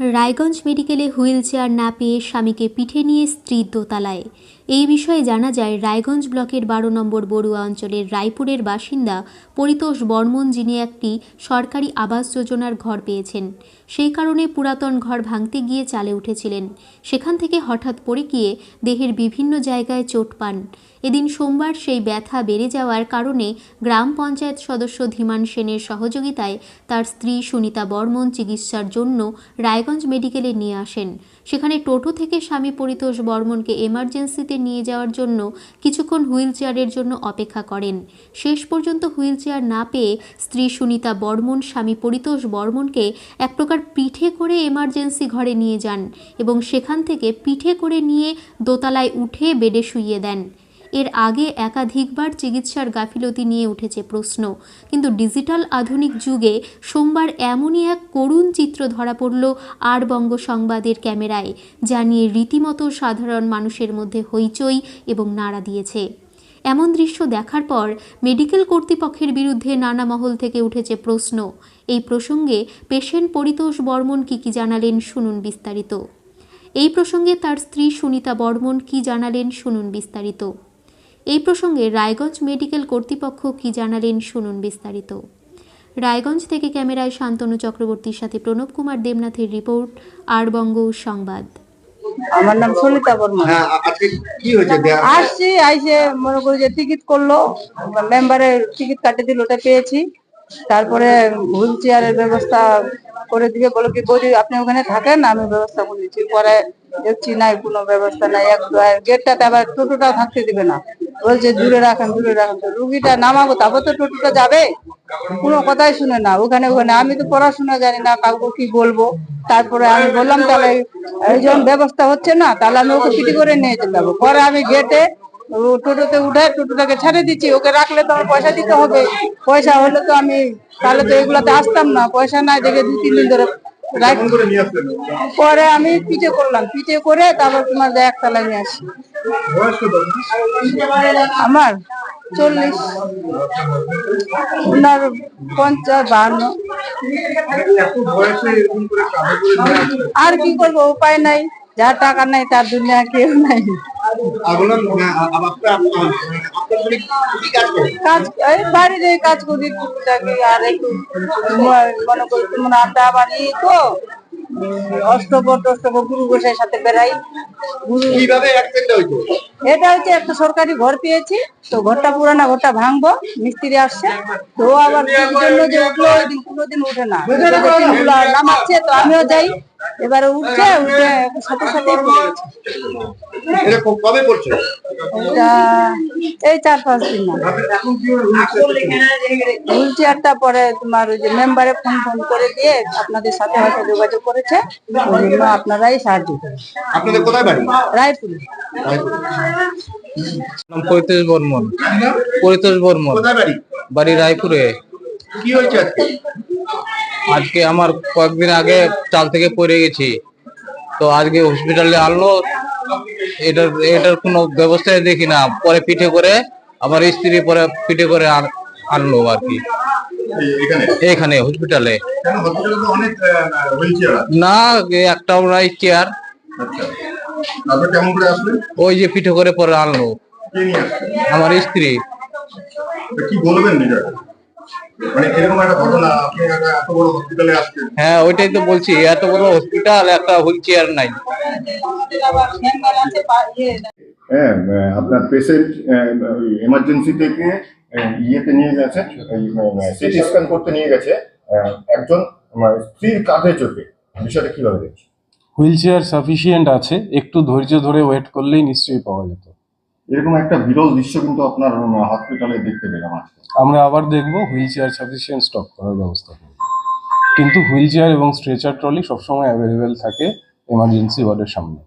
রায়গঞ্জ মেডিকেলে wheel chair না পেয়ে স্বামীকে পিঠে নিয়ে স্ত্রী দোতলায়। এই বিষয়ে জানা যায়, রায়গঞ্জ ব্লকের বারো নম্বর বড়ুয়া অঞ্চলের রায়পুরের বাসিন্দা পরিতোষ বর্মন, যিনি একটি সরকারি আবাস যোজনার ঘর পেয়েছেন। সেই কারণে পুরাতন ঘর ভাঙতে গিয়ে চালে উঠেছিলেন। সেখান থেকে হঠাৎ পড়ে গিয়ে দেহের বিভিন্ন জায়গায় চোট পান। এদিন সোমবার সেই ব্যথা বেড়ে যাওয়ার কারণে গ্রাম পঞ্চায়েত সদস্য ধীমান সেনের সহযোগিতায় তার স্ত্রী সুনিতা বর্মন চিকিৎসার জন্য রায়গঞ্জ মেডিকেলে নিয়ে আসেন। সেখানে টোটো থেকে স্বামী পরিতোষ বর্মনকে এমার্জেন্সিতে নিয়ে যাওয়ার জন্য কিছুক্ষণ হুইল চেয়ারের জন্য অপেক্ষা করেন। শেষ পর্যন্ত হুইল চেয়ার না পেয়ে স্ত্রী সুনিতা বর্মন স্বামী পরিতোষ বর্মনকে এক প্রকার পিঠে করে এমার্জেন্সি ঘরে নিয়ে যান এবং সেখান থেকে পিঠে করে নিয়ে দোতলায় উঠে বেডে শুইয়ে দেন। এর আগে একাধিকবার চিকিৎসার গাফিলতি নিয়ে উঠেছে প্রশ্ন। কিন্তু ডিজিটাল আধুনিক যুগে সোমবার এমনই এক করুণ চিত্র ধরা পড়ল আর বঙ্গ সংবাদের ক্যামেরায়, যা নিয়ে রীতিমতো সাধারণ মানুষের মধ্যে হইচই এবং নাড়া দিয়েছে। এমন দৃশ্য দেখার পর মেডিকেল কর্তৃপক্ষের বিরুদ্ধে নানা মহল থেকে উঠেছে প্রশ্ন। এই প্রসঙ্গে পেশেন্ট পরিতোষ বর্মন কি কি জানালেন শুনুন বিস্তারিত। এই প্রসঙ্গে তার স্ত্রী সুনিতা বর্মন কি জানালেন শুনুন বিস্তারিত। এই প্রসঙ্গে রায়গঞ্জ মেডিকেল কর্তৃপক্ষ কি জানালেন শুনুন বিস্তারিত। রায়গঞ্জ থেকে ক্যামেরায় শান্তনু চক্রবর্তীর সাথে প্রণব কুমার দেবনাথের রিপোর্ট আরবঙ্গ সংবাদ। আমার নাম সলিতা বর্মা। হ্যাঁ আজকে কি হয়েছে? দেয়া- আসছি আইসে মনে করি যে টিকিট করল মেম্বারের টিকিট কাটে দিল ওটা পেয়েছি। তারপরে হুইল চেয়ারের ব্যবস্থা করে দিবে বলো কি বৌদি আপনি ওখানে থাকেন? আমি ব্যবস্থা করে দিচ্ছি। পরে দেখছি নাই কোনো ব্যবস্থা নাই। এক গেটটাতে আবার টোটোটা থাকতে দিবে না। বলছে দূরে রাখেন দূরে রাখেন। তো রুগীটা নামাবো তারপর তো টোটোটা যাবে? কোনো কথাই শুনে না ওখানে ওখানে। আমি তো পড়াশোনা জানি না কাউকে কি বলব? তারপরে আমি বললাম তাহলে এই যখন ব্যবস্থা হচ্ছে না তাহলে আমি ওকে পিটি করে নিয়ে যেতে যাব। পরে আমি গেটে টোটোতে উঠে টোটোটাকে ছেড়ে দিচ্ছি। ওকে রাখলে তো আমার পয়সা দিতে হবে। পয়সা হলে তো আমি তাহলে তো এগুলাতে আসতাম না। পয়সা নাই দেখে দু তিন দিন ধরে পরে আমি পিঠে করলাম। পিঠে করে তারপর তোমার একতলায় নিয়ে আসি। আমার চল্লিশ ওনার পঞ্চাশ আসলেন আর কি করব? উপায় নাই যার টাকা নাই তার দুনিয়া কেউ নাই। কাজ আর তো উম, অষ্টপর গুরু গোসাইয়ের সাথে বেড়াই। কীভাবে অ্যাক্সিডেন্ট হইতো এটা হচ্ছে একটা সরকারি ঘর পেয়েছি তো ঘরটা পুরানা ঘরটা ভাঙবো মিস্ত্রি আসছে তো আবার জন্য যে উঠল ওই দিন কোনোদিন উঠে না। নামাচ্ছে তো আমিও যাই এবারে উঠছে উঠে সাথে সাথে কবে করছে এটা এই চার পাঁচ দিন হুইল চেয়ারটা পরে তোমার ওই যে মেম্বারে ফোন ফোন করে দিয়ে আপনাদের সাথে হয়তো যোগাযোগ করেছে। ওই জন্য আপনারাই সাহায্য করেন। আপনাদের কোথায় বাড়ি? রায়পুরে। নাম পরিতোষ বর্মন। পরিতোষ বর্মন। বাড়ি? বাড়ি রায়পুরে। কি হয়েছে আজকে? আজকে আমার কয়েকদিন আগে চাল থেকে পড়ে গেছি। তো আজকে হসপিটালে আনলো। এটার এটার কোনো ব্যবস্থায় দেখি না। পরে পিঠে করে আমার স্ত্রী পরে পিঠে করে আনলো আর কি। এখানে? হসপিটালে না এ একটাও নাই চেয়ার আচ্ছা। ওই যে পিঠে করে পরে আনলো। আমার স্ত্রী। কি বলবেন হ্যাঁ ওইটাই তো বলছি এত বড় হসপিটাল একটা হুইল চেয়ার নাই। হ্যাঁ আপনার পেশেন্ট এমার্জেন্সি থেকে ইয়েতে নিয়ে গেছে সিটি স্ক্যান করতে নিয়ে গেছে আহ, একজন স্ত্রীর কাঁধে চোখে। বিষয়টা কীভাবে দেখছি হুইল চেয়ার সাফিসিয়েন্ট আছে একটু ধৈর্য ধরে ওয়েট করলেই নিশ্চয়ই পাওয়া যেত। এরকম একটা বিরল দৃশ্য কিন্তু আপনার হসপিটালে দেখতে পেলাম আজকে। আমরা আবার দেখব হুইল চেয়ার সাফিসিয়েন্ট স্টক করার ব্যবস্থা করব। কিন্তু হুইল চেয়ার এবং স্ট্রেচার ট্রলি সবসময় অ্যাভেলেবেল থাকে এমার্জেন্সি ওয়ার্ডের সামনে।